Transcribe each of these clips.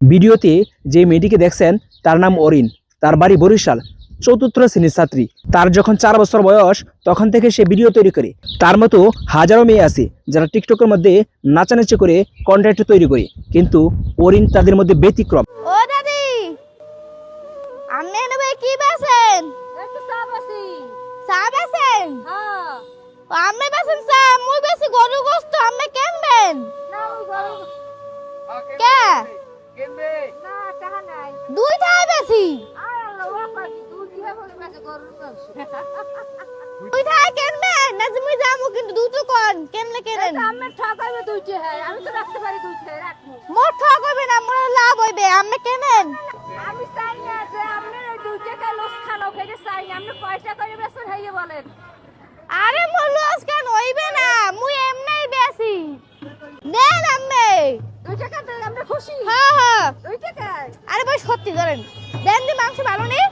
ভিডিওতে যে মেয়েটিকে দেখছেন তার নাম অরিন। তার বাড়ি বরিশাল চতুর্থ শ্রেণির ছাত্রী। তার যখন চার বছর বয়স তখন থেকে সে ভিডিও তৈরি করে। তার মতো হাজারো মেয়ে আছে যারা টিকটকের মধ্যে নাচানাচি করে কন্টেন্ট তৈরি করে। কিন্তু অরিন তাদের মধ্যে ব্যতিক্রম। ও দাদি আপনি কি মুই বেশি গরু গোস্ত কেনবেন? কে? না টাকা নাই। দুই টাকা বেশি। আর আল্লাহ ওয়া পাবি দুধ দিয়ে বলে মাঝে গরুর মাংস। দুই টাকা কেনবেন না তুমি যাব কিন্তু দুটো কোন। কেনলে কেনেন আমি ঠকাইবে দুইটে হ্যাঁ আমি তো রাখতে পারি দুইটে রাখব। মোর ঠক হইবে না মোর লাভ হইবে। আপনি কেনেন? আমি চাই না যে আপনি দুইটে কা লোস খানো খেতে চাই আপনি পয়সা করে বেসন হাইয়ে বলেন। আরে মোর লস কেন? হইবে না মুই এমনি বেশি। দেন আপনি। দুই টাকা আমরা খুশি। হ্যাঁ হ্যাঁ। দুই টাকা আরে ভাই সত্যি ধরেন। দেন দি মাংস ভালো নেই?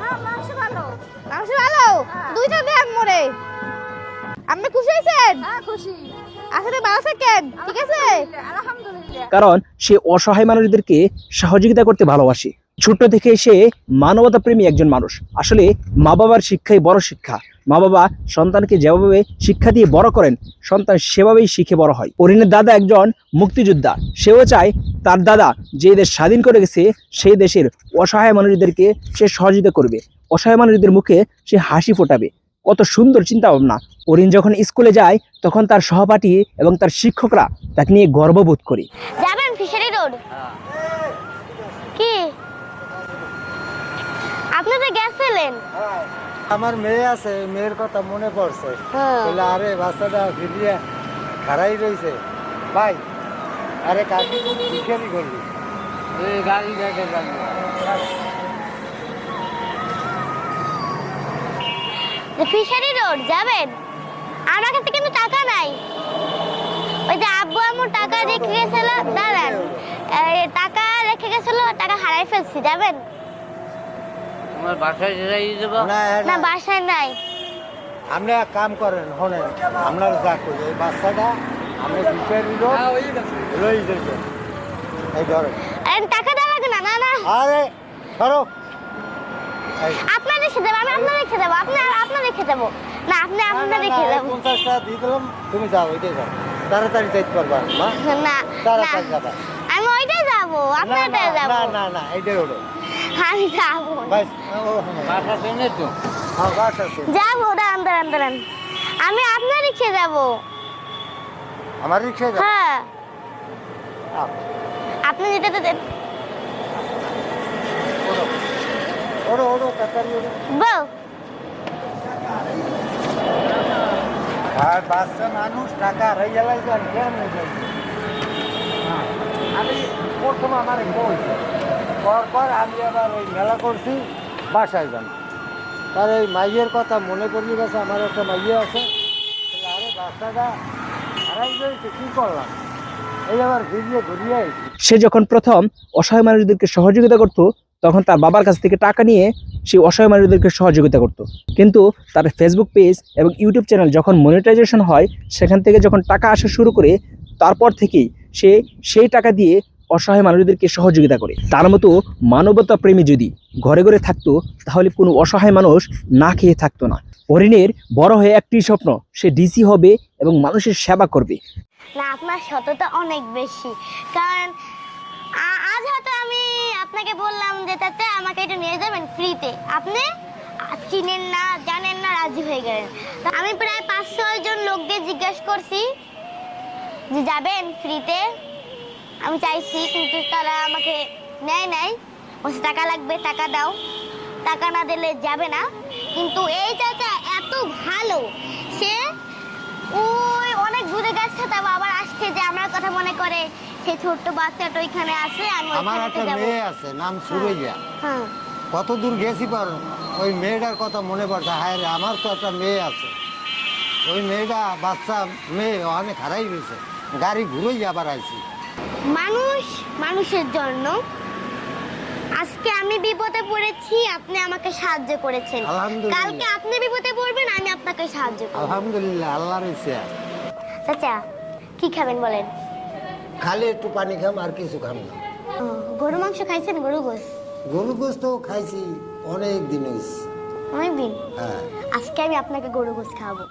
হ্যাঁ মাংস ভালো। মাংস ভালো। দুইটা দেন মোরে। আপনি খুশি হয়েছেন হ্যাঁ খুশি। আসলে ভালো থাকেন ঠিক আছে? কারণ সে অসহায় মানুষদেরকে সহযোগিতা করতে ভালোবাসে। ছোট্ট থেকে সে মানবতা প্রেমী একজন মানুষ। আসলে মা বাবার শিক্ষাই বড় শিক্ষা। মা বাবা সন্তানকে যেভাবে শিক্ষা দিয়ে বড় করেন, সন্তান সেভাবেই শিখে বড় হয়। অরিনের দাদা একজন মুক্তিযোদ্ধা। সেও চায় তার দাদা যে দেশ স্বাধীন করে গেছে, সেই দেশের অসহায় মানুষদেরকে সে সহযোগিতা করবে। অসহায় মানুষদের মুখে সে হাসি ফোটাবে। কত সুন্দর চিন্তা ভাবনা অরিন যখন স্কুলে যায়, তখন তার সহপাঠী এবং তার শিক্ষকরা তাকে নিয়ে গর্ববোধ করে। যাবেন ফিশারি রোড কি আপনি তো গেছিলেন? আমার মেয়ে আছে মেয়ের কথা মনে পড়ছে। হ্যাঁ। বলে আরে বাচ্চাটা ফিরিয়ে খারাই রয়েছে ভাই আরে কাকি ভিখারি করলি? গাড়ি দেখে ফিশারি রোড যাবেন? আমার কাছে কিন্তু টাকা নাই। ওই যে আব্বু আম্মু টাকা রেখে গেছিল দাঁড়ান। টাকা রেখে গেছিল টাকা হারাই ফেলছি যাবেন? তোমার বাসায় যাই দেবো? না বাসায় নাই। আপনি এক কাম করেন শোনেন আপনার যা করি এই বাচ্চাটা লোক লই যাইবেন এই ধরেন। টাকা দেওয়া লাগে না না না। আরে এই, আপনার রেখে দেবো আমি আপনার রেখে দেবো আপনি আপনার রেখে দেবো। না আপনি আপনার রেখে দেবো। পঞ্চাশ টাকা দিয়ে দিলাম তুমি যাও ওইটাই যাও। তাড়াতাড়ি যাইতে পারবা মা। না না। তাড়াতাড়ি যাবা। আমি ওইটাই যাব আপনারটাই না, যাব। না না না এইটাই হলো। আমি যাব। যাব দাঁড়ান দাঁড়ান দাঁড়ান। আমি আপনার রেখে যাব। আমার রিক্সায় যাও হ্যাঁ। আপনি যেটা তো দেন। ওরো ওরো ওরো তাড়াতাড়ি ওরো বউ। আর বাচ্চা মানুষ টাকা হারাই গেলাই যান কেন আমি প্রথম আমার পরপর আমি আবার ওই মেলা করছি, বাসায় যান। তার এই মাইয়ের কথা মনে পড়ে গেছে, আমার একটা মাইয়ে আছে। আরে বাচ্চাটা হারাই গেছে, কী করলাম? এই আবার ঘুরিয়ে ঘুরিয়ে সে যখন প্রথম অসহায় মানুষদেরকে সহযোগিতা করত, তখন তার বাবার কাছ থেকে টাকা নিয়ে সে অসহায় মানুষদেরকে সহযোগিতা করত। কিন্তু তার ফেসবুক পেজ এবং ইউটিউব চ্যানেল যখন মনিটাইজেশন হয়, সেখান থেকে যখন টাকা আসা শুরু করে, তারপর থেকেই সে সেই টাকা দিয়ে অসহায় মানুষদেরকে সহযোগিতা করে। তার মতো মানবতা প্রেমী যদি ঘরে ঘরে থাকতো, তাহলে কোনো অসহায় মানুষ না খেয়ে থাকতো না। হরিণের বড় হয়ে একটি স্বপ্ন, সে ডিসি হবে এবং মানুষের সেবা করবে। না, আপনার সততা অনেক বেশি। কারণ আজ হয়তো আমি আপনাকে বললাম যে তাতে আমাকে এটা নিয়ে যাবেন ফ্রিতে আপনি চিনেন না, জানেন না, রাজি হয়ে গেলেন। আমি প্রায় পাঁচ ছয় জন লোকদের জিজ্ঞেস করছি যে যাবেন ফ্রিতে আমি চাইছি কিন্তু তারা আমাকে নেয় নাই। বলছে টাকা লাগবে টাকা দাও। টাকা না দিলে যাবে না। কিন্তু এই চাচা এত ভালো। সে ওই অনেক দূরে গেছে তারপর আবার আসছে যে আমার কথা মনে করে। সেই ছোট্ট বাচ্চাটা ওইখানে আছে আমি আমার একটা মেয়ে আছে নাম সুরইয়া। হ্যাঁ। কত দূর গেছি পার ওই মেয়েটার কথা মনে পড়ছে। হায় আমার তো একটা মেয়ে আছে। ওই মেয়েটা বাচ্চা মেয়ে অনেক হারাই গেছে। গাড়ি ঘুরেই আবার আইছি। মানুষ মানুষের জন্য। আজকে আমি বিপদে পড়েছি আপনি আমাকে সাহায্য করেছেন। কালকে আপনি বিপদে পড়বেন আমি আপনাকে সাহায্য করব। আলহামদুলিল্লাহ আল্লাহর ইচ্ছা চাচা কি খাবেন বলেন? খালি একটু পানি খাম আর কিছু খাম না। গরু মাংস খাইছেন গরু গোস গরু গোস্ত খাইছি অনেক দিন হয়েছে অনেকদিন হ্যাঁ। আজকে আমি আপনাকে গরু গোস খাওয়াবো।